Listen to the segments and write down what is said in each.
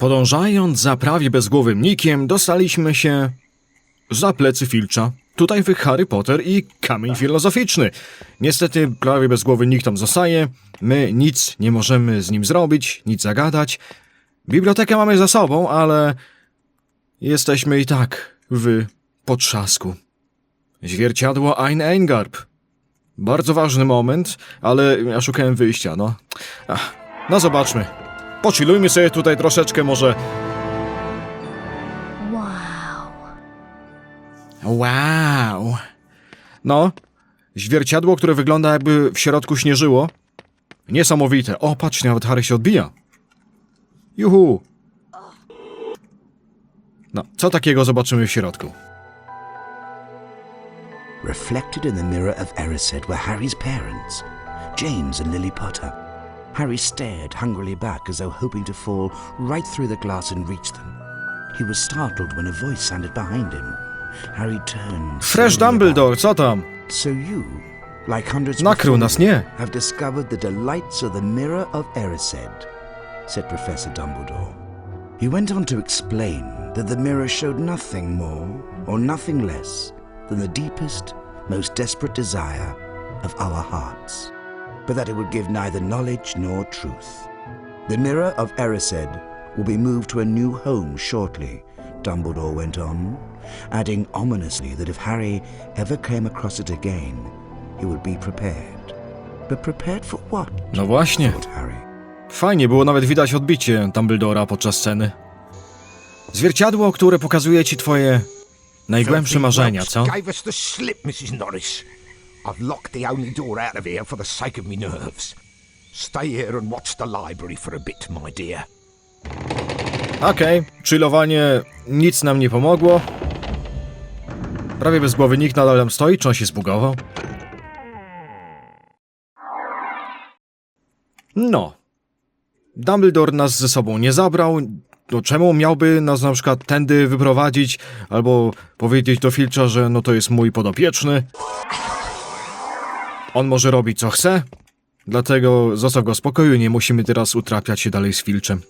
Podążając za prawie bezgłowym Nikiem, dostaliśmy się za plecy Filcza. Tutaj wy Harry Potter i kamień filozoficzny. Niestety prawie bezgłowy Nick tam zostaje. My nic nie możemy z nim zrobić, nic zagadać. Bibliotekę mamy za sobą, ale jesteśmy i tak w potrzasku. Zwierciadło Ein Eingarb. Bardzo ważny moment, ale ja szukałem wyjścia, no. Ach, no zobaczmy. Pochillujmy sobie tutaj troszeczkę może. Wow. Wow. No, zwierciadło, które wygląda jakby w środku śnieżyło. Niesamowite. O, patrz, nawet Harry się odbija. Juhu. No, co takiego zobaczymy w środku? Reflected in the mirror of Erised were Harry's parents, James and Lily Potter. Harry stared hungrily back as though hoping to fall right through the glass and reach them. He was startled when a voice sounded behind him. Harry turned. Fresh Dumbledore, co tam? So you, like hundreds Nakrył nas, nie? have discovered the delights of the mirror of Erised, said Professor Dumbledore. He went on to explain that the mirror showed nothing more or nothing less than the deepest, most desperate desire of our hearts, but that it would give neither knowledge nor truth. The mirror of Erised will be moved to a new home shortly, Dumbledore went on, adding ominously that if Harry ever came across it again, he would be prepared. But prepared for what? No właśnie. Fajnie, było nawet widać odbicie Dumbledora podczas sceny. Zwierciadło, które pokazuje ci twoje najgłębsze marzenia, co? Gave us the slip, Mrs. Norris. I've locked the only door out of here for the sake of me nerves. Stay here and watch the library for a bit, my dear. Okej, chillowanie nic nam nie pomogło. Prawie bez głowy nikt nadal tam stoi, czy on się zbugował? No. Dumbledore nas ze sobą nie zabrał. No czemu miałby nas na przykład tędy wyprowadzić, albo powiedzieć do Filcza, że no to jest mój podopieczny? On może robić co chce, dlatego zostaw go w spokoju, nie musimy teraz utrapiać się dalej z Filczem.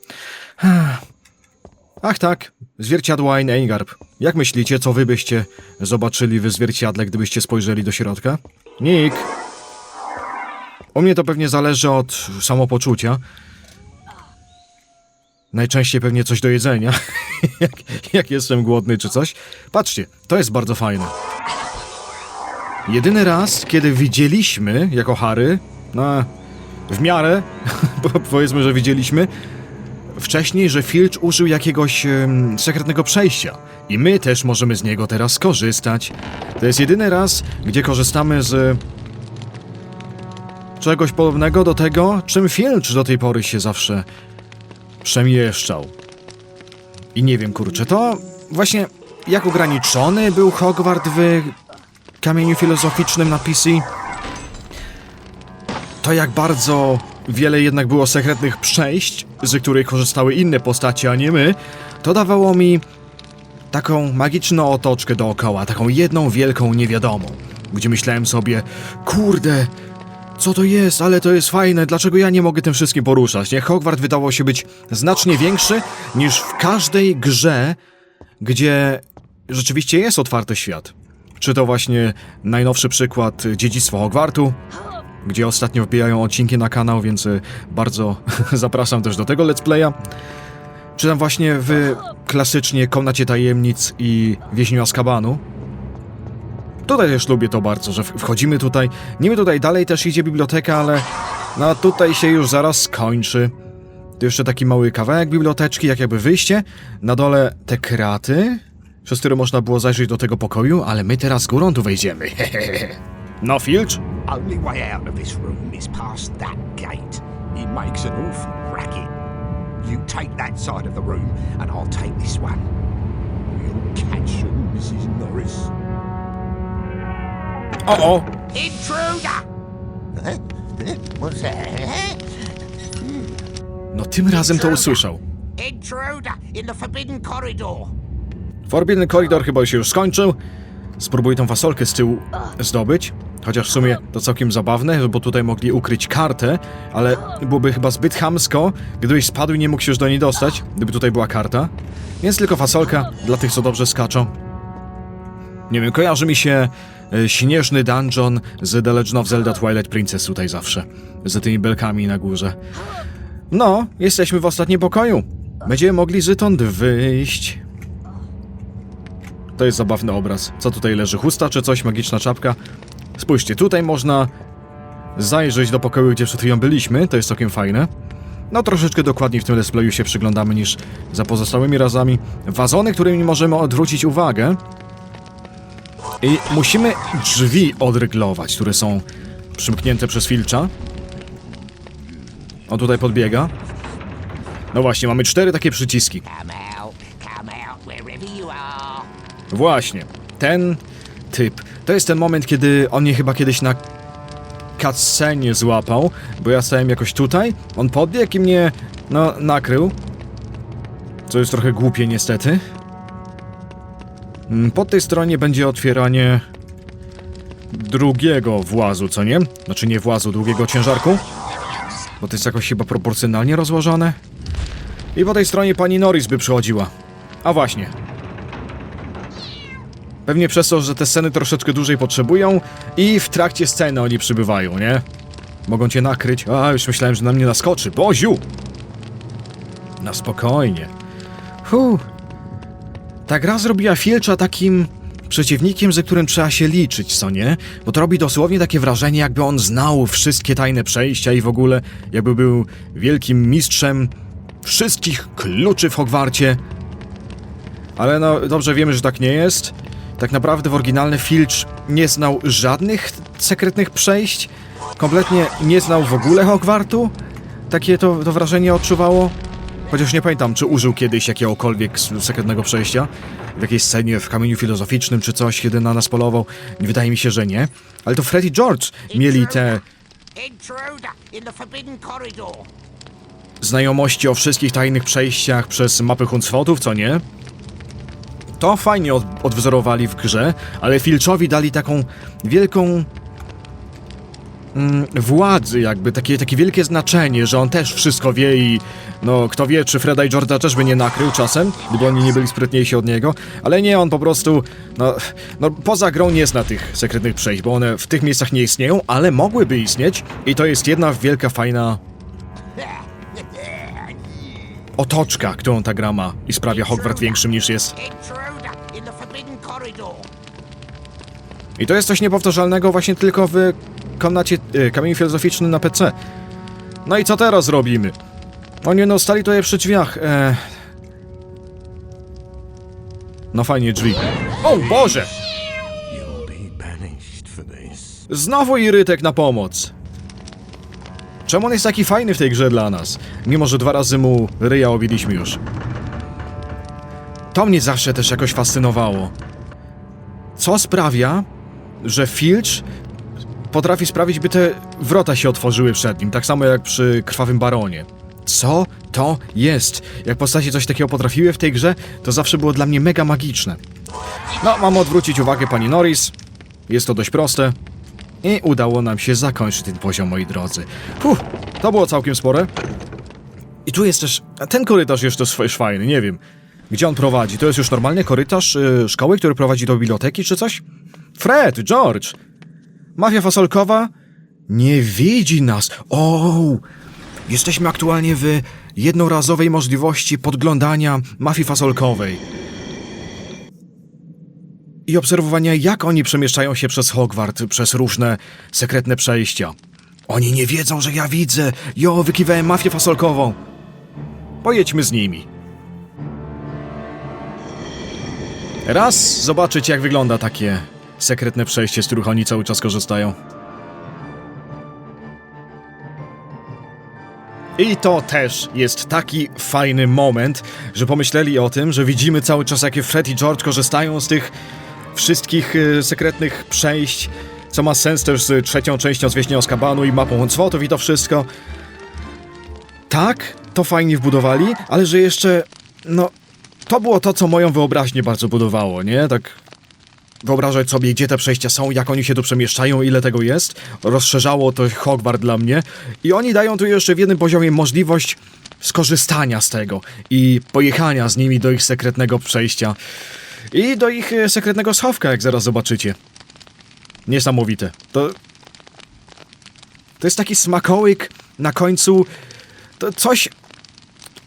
Ach tak, zwierciadło Ein Eingarb. Jak myślicie, co wy byście zobaczyli w zwierciadle, gdybyście spojrzeli do środka? Nick. U mnie to pewnie zależy od samopoczucia. Najczęściej pewnie coś do jedzenia, jak, jak jestem głodny czy coś. Patrzcie, to jest bardzo fajne. Jedyny raz, kiedy widzieliśmy, jako Harry, no, w miarę, powiedzmy, że widzieliśmy, wcześniej, że Filch użył jakiegoś em, sekretnego przejścia. I my też możemy z niego teraz skorzystać. To jest jedyny raz, gdzie korzystamy z czegoś podobnego do tego, czym Filch do tej pory się zawsze przemieszczał. I nie wiem, kurczę, to właśnie jak ograniczony był Hogwart w kamieniu filozoficznym na PC? To jak bardzo wiele jednak było sekretnych przejść, z których korzystały inne postacie, a nie my, to dawało mi taką magiczną otoczkę dookoła, taką jedną wielką niewiadomą, gdzie myślałem sobie, kurde, co to jest, ale to jest fajne, dlaczego ja nie mogę tym wszystkim poruszać, nie? Hogwart wydawał się być znacznie większy niż w każdej grze, gdzie rzeczywiście jest otwarty świat. Czy to właśnie najnowszy przykład Dziedzictwa Hogwartu, gdzie ostatnio wbijają odcinki na kanał, więc y, bardzo zapraszam też do tego let's playa. Czy tam właśnie w klasycznie Komnacie Tajemnic i Więźniu Azkabanu. Tutaj też lubię to bardzo, że wchodzimy tutaj. Niby tutaj dalej też idzie biblioteka, ale no tutaj się już zaraz skończy. Tu jeszcze taki mały kawałek biblioteczki, jak jakby wyjście. Na dole te kraty, przez które można było zajrzeć do tego pokoju, ale my teraz górą tu wejdziemy. no, Filch? Only way out of this room is past that gate. He makes an awful racket. You take that side of the room, and I'll take this one. We'll catch you, Mrs. Norris. O! Intruder! What's that? No tym razem to usłyszał. Intruder in the forbidden corridor. Forbidden Corridor chyba się już skończył. Spróbuj tą fasolkę z tyłu zdobyć. Chociaż w sumie to całkiem zabawne, bo tutaj mogli ukryć kartę, ale byłoby chyba zbyt chamsko, gdybyś spadł i nie mógł się już do niej dostać, gdyby tutaj była karta. Więc tylko fasolka dla tych, co dobrze skaczą. Nie wiem, kojarzy mi się e, śnieżny dungeon z The Legend of Zelda Twilight Princess tutaj zawsze. Z tymi belkami na górze. No, jesteśmy w ostatnim pokoju. Będziemy mogli zytąd wyjść. To jest zabawny obraz. Co tutaj leży? Chusta czy coś? Magiczna czapka? Spójrzcie, tutaj można zajrzeć do pokoju, gdzie przed chwilą byliśmy. To jest całkiem fajne. No troszeczkę dokładniej w tym let's się przyglądamy niż za pozostałymi razami. Wazony, którymi możemy odwrócić uwagę. I musimy drzwi odryglować, które są przymknięte przez filcza. On tutaj podbiega. No właśnie, mamy cztery takie przyciski. Właśnie, ten typ. To jest ten moment, kiedy on mnie chyba kiedyś na cutscenie złapał, bo ja stałem jakoś tutaj, on podbiegł i mnie, no, nakrył. Co jest trochę głupie niestety. Mm, Po tej stronie będzie otwieranie drugiego włazu, co nie? Znaczy nie włazu, drugiego ciężarku. Bo to jest jakoś chyba proporcjonalnie rozłożone. I po tej stronie pani Norris by przychodziła. A właśnie, Pewnie przez to, że te sceny troszeczkę dłużej potrzebują i w trakcie sceny oni przybywają, nie? Mogą cię nakryć. A, już myślałem, że na mnie naskoczy. Boziu! Na spokojnie. Hu. Ta gra zrobiła Filcza takim przeciwnikiem, ze którym trzeba się liczyć, co nie? Bo to robi dosłownie takie wrażenie, jakby on znał wszystkie tajne przejścia i w ogóle jakby był wielkim mistrzem wszystkich kluczy w Hogwarcie. Ale no, dobrze wiemy, że tak nie jest. Tak naprawdę w oryginalny Filch nie znał żadnych sekretnych przejść. Kompletnie nie znał w ogóle Hogwartu. Takie to, to wrażenie odczuwało. Chociaż nie pamiętam, czy użył kiedyś jakiegokolwiek sekretnego przejścia. W jakiejś scenie w kamieniu filozoficznym czy coś, kiedy na nas polował. Wydaje mi się, że nie. Ale to Freddy George mieli te znajomości o wszystkich tajnych przejściach przez mapy Huncwotów, co nie? To fajnie od, odwzorowali w grze, ale Filczowi dali taką wielką mm, władzy, jakby takie, takie wielkie znaczenie, że on też wszystko wie i no kto wie, czy Freda i George'a też by nie nakrył czasem, gdyby oni nie byli sprytniejsi od niego, ale nie, on po prostu, no, no poza grą nie zna tych sekretnych przejść, bo one w tych miejscach nie istnieją, ale mogłyby istnieć i to jest jedna wielka, fajna otoczka, którą ta gra ma i sprawia Hogwart większym niż jest. I to jest coś niepowtarzalnego właśnie tylko w komnacie y, kamieniu filozoficznym na PC. No i co teraz robimy? Oni no stali tutaj przy drzwiach. E... No fajnie, drzwi. O Boże! Znowu Irytek na pomoc. Czemu on jest taki fajny w tej grze dla nas? Mimo, że dwa razy mu ryja obiliśmy już. To mnie zawsze też jakoś fascynowało. Co sprawia, że Filch potrafi sprawić, by te wrota się otworzyły przed nim, tak samo jak przy Krwawym Baronie. Co to jest? Jak postacie coś takiego potrafiły w tej grze, to zawsze było dla mnie mega magiczne. No, mam odwrócić uwagę pani Norris. Jest to dość proste. I udało nam się zakończyć ten poziom, moi drodzy. Puh, to było całkiem spore. I tu jest też... Ten korytarz jeszcze sw- fajny, nie wiem. Gdzie on prowadzi? To jest już normalny korytarz y, szkoły, który prowadzi do biblioteki czy coś? Fred, George! Mafia fasolkowa nie widzi nas. O! Jesteśmy aktualnie w jednorazowej możliwości podglądania mafii fasolkowej i obserwowania, jak oni przemieszczają się przez Hogwart, przez różne sekretne przejścia. Oni nie wiedzą, że ja widzę. Jo, wykiwałem mafię fasolkową. Pojedźmy z nimi. Raz zobaczyć, jak wygląda takie sekretne przejście, z których oni cały czas korzystają. I to też jest taki fajny moment, że pomyśleli o tym, że widzimy cały czas, jakie Fred i George korzystają z tych wszystkich e, sekretnych przejść, co ma sens też z trzecią częścią Zwieźnia Azkabanu i mapą Huncwotów i to wszystko. Tak, to fajnie wbudowali, ale że jeszcze, no, to było to, co moją wyobraźnię bardzo budowało, nie? Tak wyobrażać sobie, gdzie te przejścia są, jak oni się tu przemieszczają, ile tego jest. Rozszerzało to Hogwart dla mnie. I oni dają tu jeszcze w jednym poziomie możliwość skorzystania z tego i pojechania z nimi do ich sekretnego przejścia. I do ich e, sekretnego schowka, jak zaraz zobaczycie. Niesamowite. To. To jest taki smakołyk na końcu. To coś.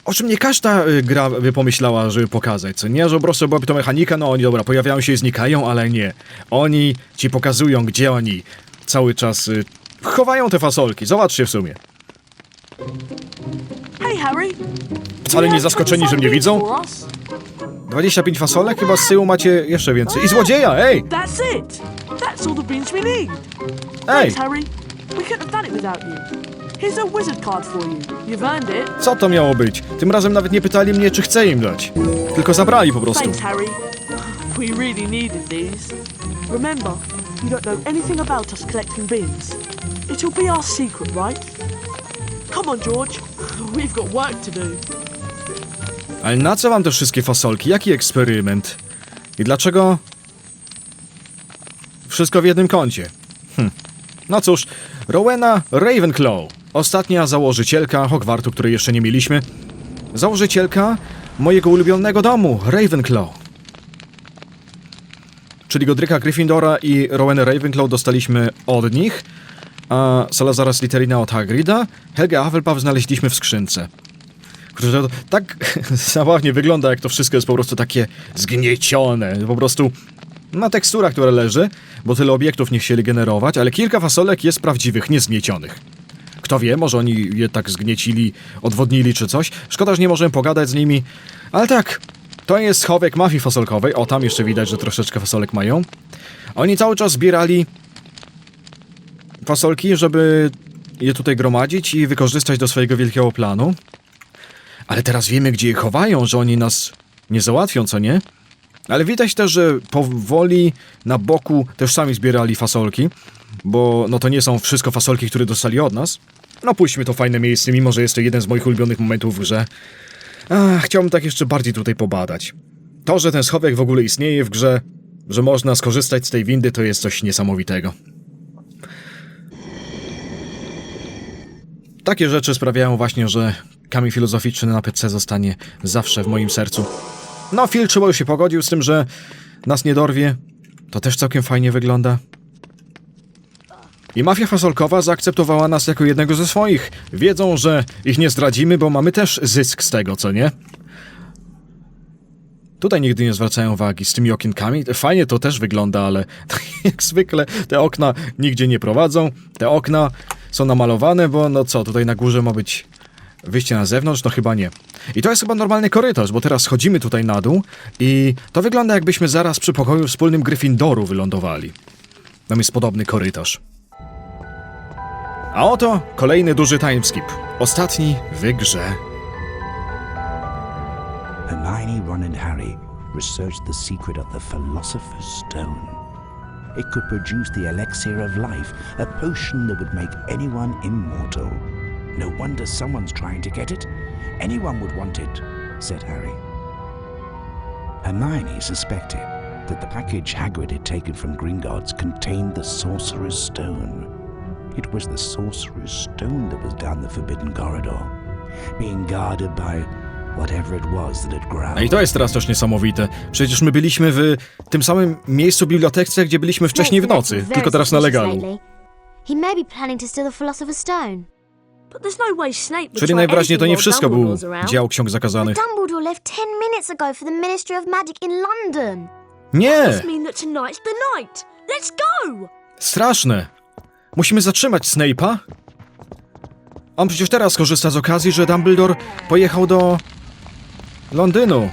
O czym nie każda y, gra by pomyślała, żeby pokazać, co nie? Że po prostu byłaby to mechanika, no oni dobra, pojawiają się i znikają, ale nie. Oni ci pokazują, gdzie oni cały czas y, chowają te fasolki. Zobaczcie w sumie. Hey Harry. Wcale nie zaskoczeni, że mnie widzą. 25 fasolek, chyba z tyłu macie jeszcze więcej. I złodzieja, ej! That's it. That's all the beans we need. Ej! Thanks, Harry. We couldn't have done it without you. Here's a wizard card for you. You've earned it. Co to miało być? Tym razem nawet nie pytali mnie, czy chcę im dać. Tylko zabrali po prostu. Thanks, Harry. We really needed these. Remember, you don't know anything about us collecting bins. It'll be our secret, right? Come on, George. We've got work to do. Ale na co wam te wszystkie fasolki? Jaki eksperyment? I dlaczego... Wszystko w jednym kącie? Hm. No cóż, Rowena Ravenclaw, ostatnia założycielka Hogwartu, której jeszcze nie mieliśmy. Założycielka mojego ulubionego domu, Ravenclaw. Czyli Godryka Gryffindora i Rowena Ravenclaw dostaliśmy od nich, a Salazara Slytherina od Hagrida, Helga Hufflepuff znaleźliśmy w skrzynce. Kurczę, to tak zabawnie wygląda, jak to wszystko jest po prostu takie zgniecione. Po prostu na teksturach, która leży, bo tyle obiektów nie chcieli generować, ale kilka fasolek jest prawdziwych, niezgniecionych. Kto wie, może oni je tak zgniecili, odwodnili czy coś. Szkoda, że nie możemy pogadać z nimi. Ale tak, to jest schowek mafii fasolkowej. O, tam jeszcze widać, że troszeczkę fasolek mają. Oni cały czas zbierali fasolki, żeby je tutaj gromadzić i wykorzystać do swojego wielkiego planu. Ale teraz wiemy, gdzie je chowają, że oni nas nie załatwią, co nie? Ale widać też, że powoli na boku też sami zbierali fasolki, bo no to nie są wszystko fasolki, które dostali od nas. No puśćmy to fajne miejsce, mimo że jest to jeden z moich ulubionych momentów w grze. Ach, chciałbym tak jeszcze bardziej tutaj pobadać. To, że ten schowek w ogóle istnieje w grze, że można skorzystać z tej windy, to jest coś niesamowitego. Takie rzeczy sprawiają właśnie, że kamień filozoficzny na PC zostanie zawsze w moim sercu. No, Phil trzeba już się pogodził z tym, że nas nie dorwie. To też całkiem fajnie wygląda. I mafia fasolkowa zaakceptowała nas jako jednego ze swoich. Wiedzą, że ich nie zdradzimy, bo mamy też zysk z tego, co nie? Tutaj nigdy nie zwracają uwagi z tymi okienkami. Fajnie to też wygląda, ale jak zwykle te okna nigdzie nie prowadzą. Te okna są namalowane, bo no co, tutaj na górze ma być wyjście na zewnątrz? No chyba nie. I to jest chyba normalny korytarz, bo teraz schodzimy tutaj na dół i to wygląda jakbyśmy zaraz przy pokoju wspólnym Gryffindoru wylądowali. Tam jest podobny korytarz. A oto kolejny duży timeskip. Ostatni w grze. Hermione, Ron, and Harry researched the secret of the Philosopher's Stone. It could produce the elixir of life, a potion that would make anyone immortal. No wonder someone's trying to get it. Anyone would want it, said Harry. Hermione suspected that the package Hagrid had taken from Gringotts contained the Sorcerer's Stone. It was the Sorcerer's Stone that was down the Forbidden Corridor, being guarded by whatever it was that had growled. No i to jest teraz też niesamowite. Przecież my byliśmy w tym samym miejscu bibliotece, gdzie byliśmy wcześniej w nocy, tylko teraz na legalu. He may be planning to steal the Philosopher's Stone. Czyli try najwyraźniej to nie wszystko był dział ksiąg zakazanych. Dumbledore left 10 minutes ago for the Ministry of Magic in London. Nie! Straszne! Musimy zatrzymać Snape'a? On przecież teraz korzysta z okazji, że Dumbledore pojechał do... Londynu.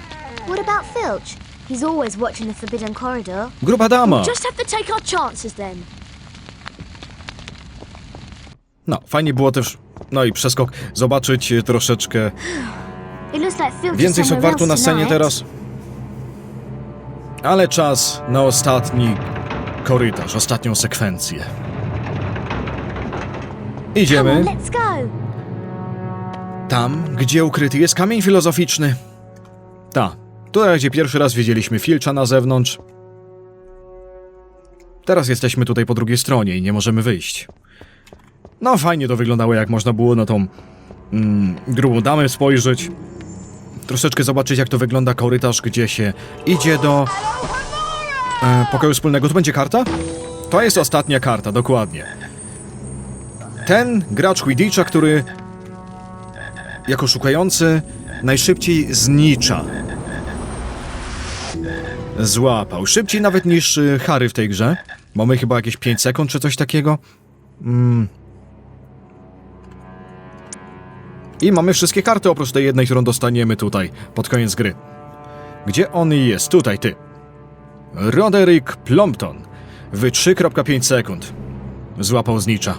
What about Filch? He's always watching the Forbidden Corridor. Gruba dama. Just have to take our chances then. No, fajnie było też... No i przeskok, zobaczyć troszeczkę więcej Sogwartu na scenie teraz. Ale czas na ostatni korytarz, ostatnią sekwencję. Idziemy tam, gdzie ukryty jest kamień filozoficzny. Ta, tutaj gdzie pierwszy raz widzieliśmy Filcza na zewnątrz. Teraz jesteśmy tutaj po drugiej stronie i nie możemy wyjść. No fajnie to wyglądało, jak można było na tą mm, grubą damę spojrzeć. Troszeczkę zobaczyć, jak to wygląda korytarz, gdzie się idzie do e, pokoju wspólnego. Tu będzie karta? To jest ostatnia karta, dokładnie. Ten gracz Quidditcha, który jako szukający najszybciej znicza. Złapał. Szybciej nawet niż y, Harry w tej grze. Mamy chyba jakieś 5 sekund czy coś takiego. Mm. I mamy wszystkie karty oprócz tej jednej, którą dostaniemy tutaj pod koniec gry. Gdzie on jest? Tutaj, ty. Roderick Plumpton. W 3,5 sekund. Złapał znicza.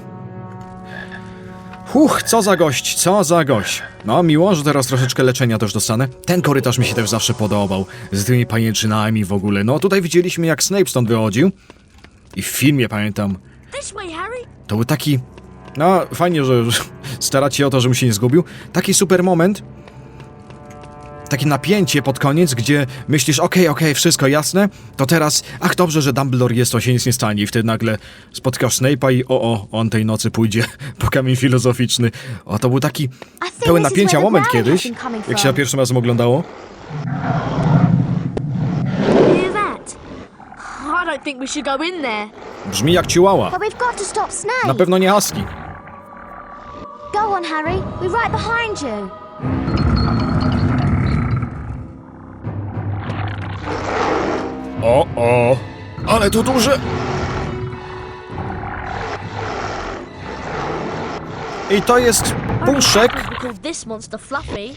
Huch, co za gość, co za gość. No, miło, że teraz troszeczkę leczenia też dostanę. Ten korytarz mi się też zawsze podobał. Z tymi pajęczynami w ogóle. No, tutaj widzieliśmy, jak Snape stąd wychodził. I w filmie pamiętam. To był taki. No, fajnie, że starać się o to, żebym się nie zgubił. Taki super moment. Takie napięcie pod koniec, gdzie myślisz, okej, okej, wszystko jasne, to teraz, ach dobrze, że Dumbledore jest, to się nic nie stanie i wtedy nagle spotkasz Snape'a i o, o, on tej nocy pójdzie po kamień filozoficzny. O, to był taki pełen napięcia moment kiedyś, jak się za pierwszym razem oglądało. Hear that? I don't think we should go in there. Brzmi jak ciłała. But we've got to stop Snape. Na pewno nie Aski. Go on, Harry. We're right behind you. O, o, ale to duże. I to jest puszek, We called this monster Fluffy.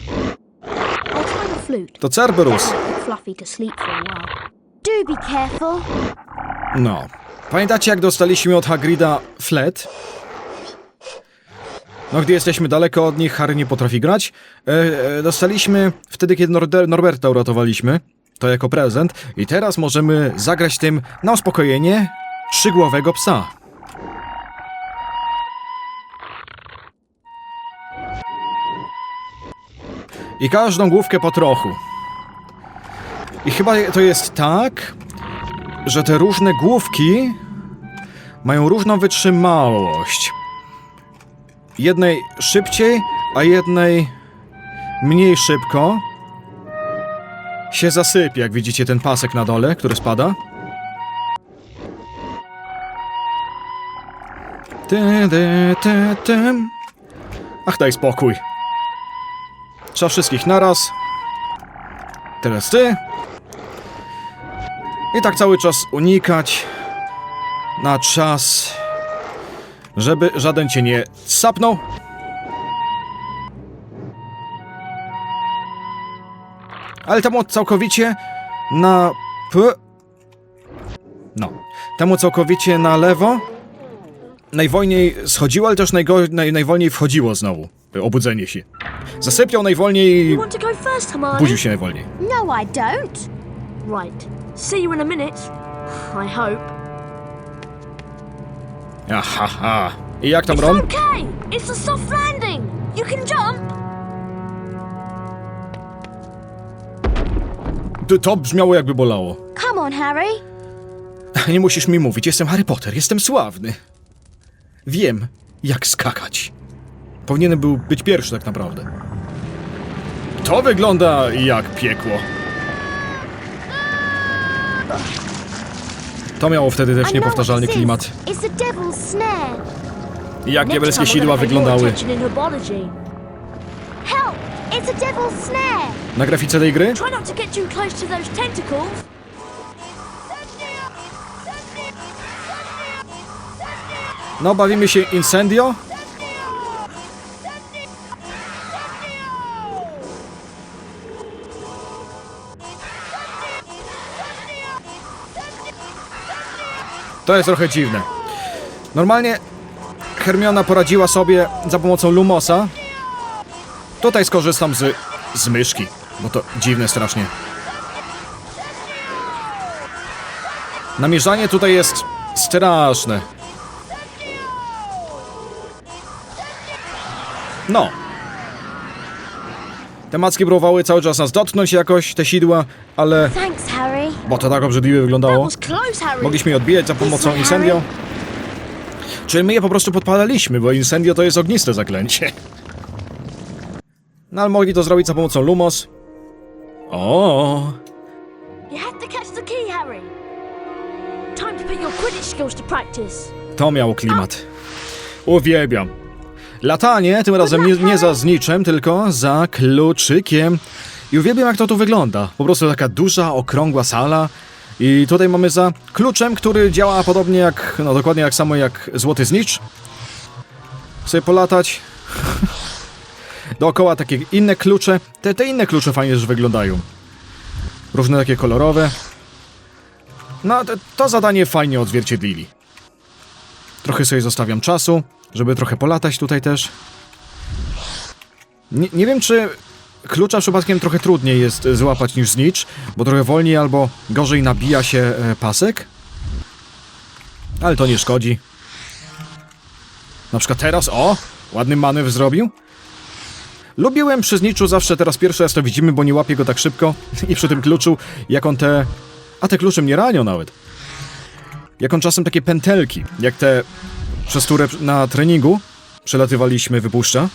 I'll try the flute. to Cerberus. Put Fluffy to sleep for a while. Do be careful. No. Pamiętacie jak dostaliśmy od Hagrida flet? No, gdy jesteśmy daleko od nich, Harry nie potrafi grać. E, e, dostaliśmy wtedy, kiedy Norde- Norberta uratowaliśmy. To jako prezent. I teraz możemy zagrać tym na uspokojenie trzygłowego psa. I każdą główkę po trochu. I chyba to jest tak, że te różne główki mają różną wytrzymałość. Jednej szybciej, a jednej mniej szybko się zasypie, jak widzicie ten pasek na dole, który spada. Ty, ty, ty, ty. Ach, daj spokój. Trzeba wszystkich naraz. Teraz ty. I tak cały czas unikać na czas, żeby żaden cię nie sapnął. Ale temu całkowicie na p. No. Temu całkowicie na lewo. Najwolniej schodziło, ale też naj, najwolniej wchodziło znowu. Obudzenie się. Zasypiał najwolniej. Budził się najwolniej. No, I don't. Right. See you in a minute. I hope. Aha, ha. I jak tam It's Ron? okay. It's a soft landing. You can jump. To- To brzmiało jakby bolało. Come on, Harry. Nie musisz mi mówić, jestem Harry Potter, jestem sławny. Wiem, jak skakać. Powinienem był być pierwszy tak naprawdę. To wygląda jak piekło. To miało wtedy też niepowtarzalny klimat. Jak diabelskie sidła wyglądały na grafice tej gry. No, bawimy się Incendio. To jest trochę dziwne. Normalnie Hermiona poradziła sobie za pomocą Lumosa. Tutaj skorzystam z, z myszki, bo to dziwne strasznie. Namierzanie tutaj jest straszne. No. Te macki próbowały cały czas nas dotknąć jakoś, te sidła, ale... Thanks, Harry. Bo to tak obrzydliwie wyglądało. Mogliśmy je odbijać za pomocą incendio. Czyli my je po prostu podpalaliśmy, bo incendio to jest ogniste zaklęcie. No ale mogli to zrobić za pomocą Lumos. O, to miał klimat. Uwielbiam. Latanie, tym razem nie, nie za zniczem, tylko za kluczykiem. I uwielbiam jak to tu wygląda. Po prostu taka duża, okrągła sala. I tutaj mamy za kluczem, który działa podobnie jak, no dokładnie jak samo jak złoty znicz. Sobie polatać. Dookoła takie inne klucze. Te, te inne klucze fajnie też wyglądają. Różne takie kolorowe. No, to, to zadanie fajnie odzwierciedlili. Trochę sobie zostawiam czasu, żeby trochę polatać tutaj też. Nie, nie wiem, czy klucza przypadkiem trochę trudniej jest złapać niż znicz, bo trochę wolniej albo gorzej nabija się e, pasek. Ale to nie szkodzi. Na przykład teraz, o! Ładny manewr zrobił. Lubiłem przy zniczu zawsze, teraz pierwszy raz to widzimy, bo nie łapię go tak szybko. I przy tym kluczu, jak on te... A te klucze mnie ranią nawet. Jak on czasem takie pętelki, jak te, przez które na treningu przelatywaliśmy, wypuszcza.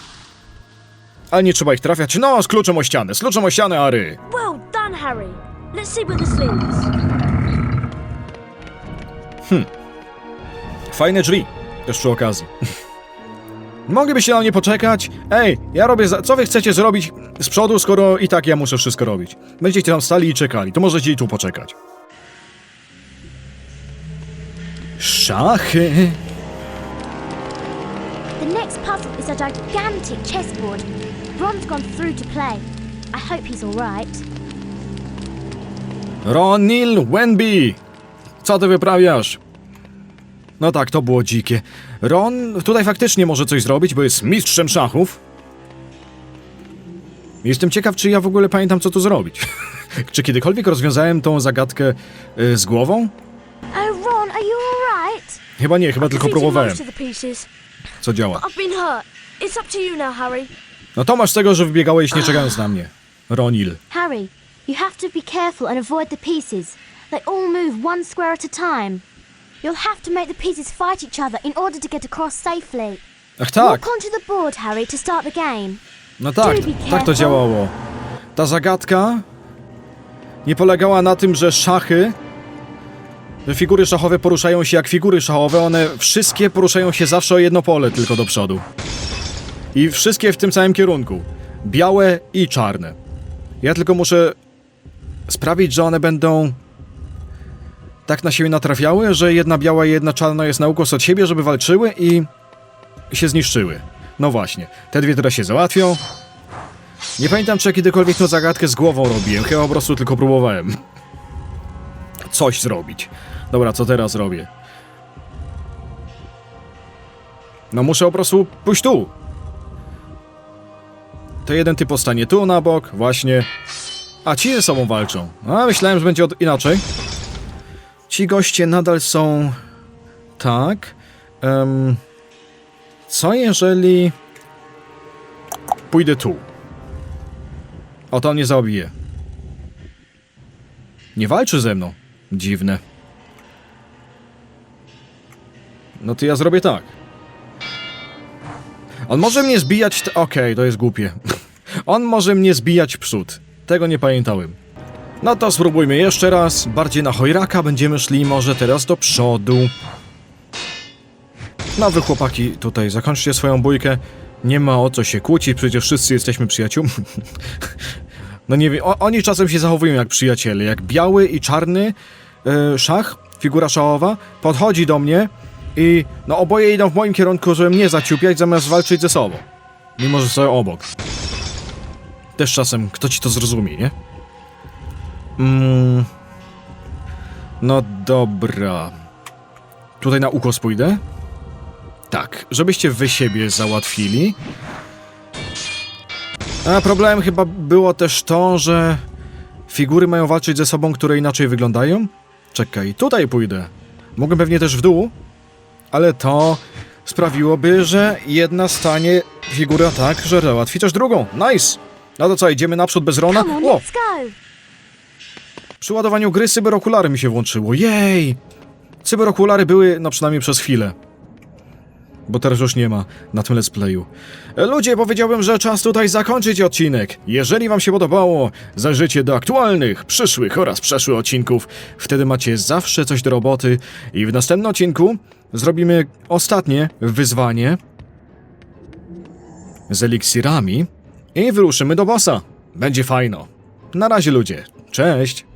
Ale nie trzeba ich trafiać. No, z kluczem o ścianę, z kluczem o ścianę, Ary. Well done, Harry. Let's see where this leads. Fajne drzwi, też przy okazji. Moglibyście na mnie poczekać? Ej, ja robię za... Co wy chcecie zrobić z przodu, skoro i tak ja muszę wszystko robić? Będziecie tam stali i czekali, to możecie i tu poczekać. Szachy. Next puzzle is a gigantic chessboard. Ron's gone through to play. I hope he's all right. Ronil Wenby! Co ty wyprawiasz? No tak, to było dzikie. Ron tutaj faktycznie może coś zrobić, bo jest mistrzem szachów. Jestem ciekaw, czy ja w ogóle pamiętam, co tu zrobić. czy kiedykolwiek rozwiązałem tą zagadkę y, z głową? Oh, Ron, are you all right? Chyba nie, chyba tylko próbowałem, co działa. No to masz tego, że wybiegałeś nie czekając na mnie. Ronil. Harry, you have to be careful and avoid the pieces. They all move one square at a time. You'll have to make the pieces fight each other in order to get across safely. Ach tak, Walk onto the board, Harry, to start the game. no tak, tak to działało. Ta zagadka nie polegała na tym, że szachy, figury szachowe poruszają się jak figury szachowe, one wszystkie poruszają się zawsze o jedno pole tylko do przodu. I wszystkie w tym samym kierunku. Białe i czarne. Ja tylko muszę sprawić, że one będą tak na siebie natrafiały, że jedna biała i jedna czarna jest na ukos od siebie, żeby walczyły i się zniszczyły. No właśnie, te dwie teraz się załatwią. Nie pamiętam, czy ja kiedykolwiek tą zagadkę z głową robiłem, chyba po prostu tylko próbowałem. Coś zrobić. Dobra, co teraz robię? No muszę po prostu pójść tu. To jeden typ postanie tu na bok, właśnie. A ci ze sobą walczą. A myślałem, że będzie od... inaczej. Ci goście nadal są... Tak. Em, co jeżeli... Pójdę tu. O, to nie zabije. Nie walczy ze mną. Dziwne. No to ja zrobię tak. On może mnie zbijać... Okej, to jest głupie. On może mnie zbijać przód. Tego nie pamiętałem. No to spróbujmy jeszcze raz. Bardziej na chojraka będziemy szli może teraz do przodu. No wy chłopaki tutaj zakończcie swoją bójkę. Nie ma o co się kłócić, przecież wszyscy jesteśmy przyjaciółmi. no nie wiem, o, oni czasem się zachowują jak przyjaciele. Jak biały i czarny e, szach, figura szachowa, podchodzi do mnie i no oboje idą w moim kierunku, żeby mnie zaciupiać zamiast walczyć ze sobą. Mimo, że stoją obok. Też czasem kto ci to zrozumie, nie? Mm. No dobra. Tutaj na ukos pójdę? Tak, żebyście wy siebie załatwili. A problemem chyba było też to, że figury mają walczyć ze sobą, które inaczej wyglądają. Czekaj, tutaj pójdę. Mogę pewnie też w dół, ale to sprawiłoby, że jedna stanie figura tak, że załatwi też drugą. Nice! No to co, idziemy naprzód bez Rona? Come on, O! let's go. Przy ładowaniu gry cyberokulary mi się włączyło. Jej! Cyberokulary były, no przynajmniej przez chwilę. Bo teraz już nie ma na tym let's playu. Ludzie, powiedziałbym, że czas tutaj zakończyć odcinek. Jeżeli wam się podobało, zajrzyjcie do aktualnych, przyszłych oraz przeszłych odcinków. Wtedy macie zawsze coś do roboty. I w następnym odcinku zrobimy ostatnie wyzwanie z eliksirami i wyruszymy do bossa. Będzie fajno. Na razie ludzie. Cześć!